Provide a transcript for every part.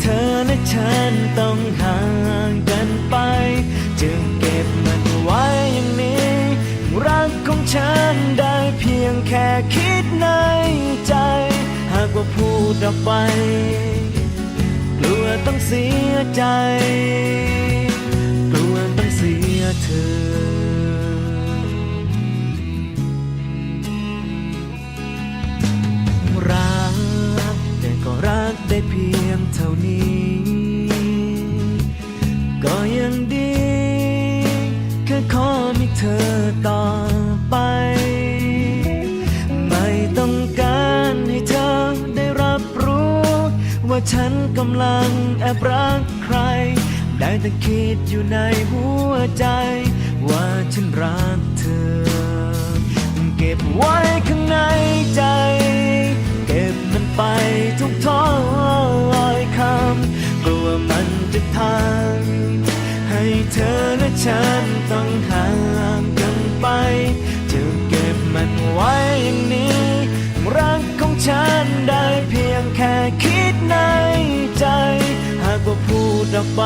เธอและฉันต้องห่างกันไป จึงเก็บมันไว้อย่างนี้ รักของฉันได้เพียงแค่คิดในใจ หากว่าพูดออกไป กลัวต้องเสียใจ กลัวต้องเสียเธอ เพียงเท่านี้ ก็ยังดี แค่ขอมีเธอต่อไป ไม่ต้องการให้เธอได้รับรู้ ว่าฉันกำลังแอบรักใคร ได้แต่คิดอยู่ในหัวใจ ว่าฉันรัก ฉันได้เพียงแค่คิดในใจ หากว่าพูดออกไป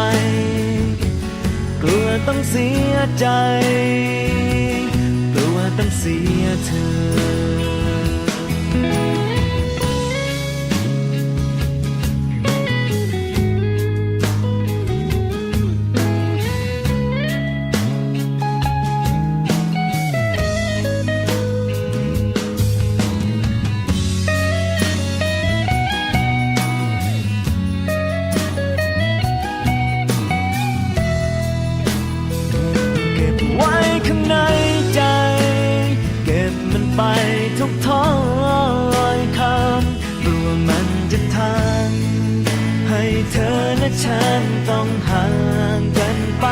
กลัวต้องเสียใจ กลัวต้องเสียเธอ ต้องห่างกันไป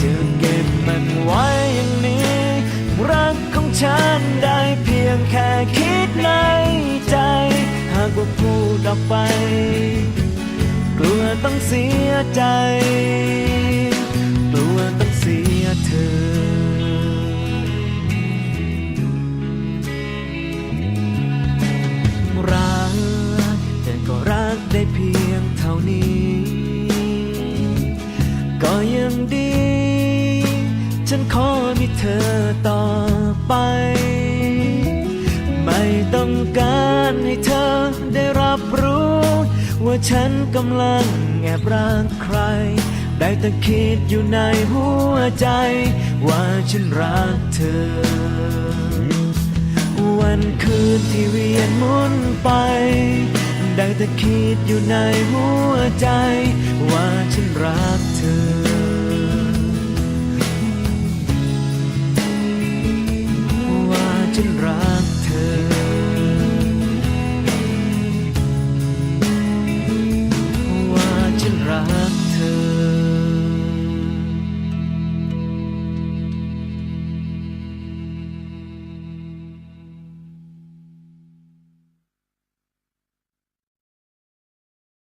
จะเก็บมันไว้อย่างนี้ รักของฉันได้เพียงแค่คิดในใจ หากว่าพูดออกไป กลัวต้องเสียใจ กลัวต้องเสียเธอรักแต่ก็รักได้เพียงเท่านี้ ฉันขอมีเธอต่อไป ไม่ต้องการให้เธอได้รับรู้ ว่าฉันกำลังแอบรักใคร ได้แต่คิดอยู่ในหัวใจ ว่าฉันรักเธอ วันคืนที่เวียนหมุนไป ได้แต่คิดอยู่ในหัวใจ ว่าฉันรักเธอ ฉันรัก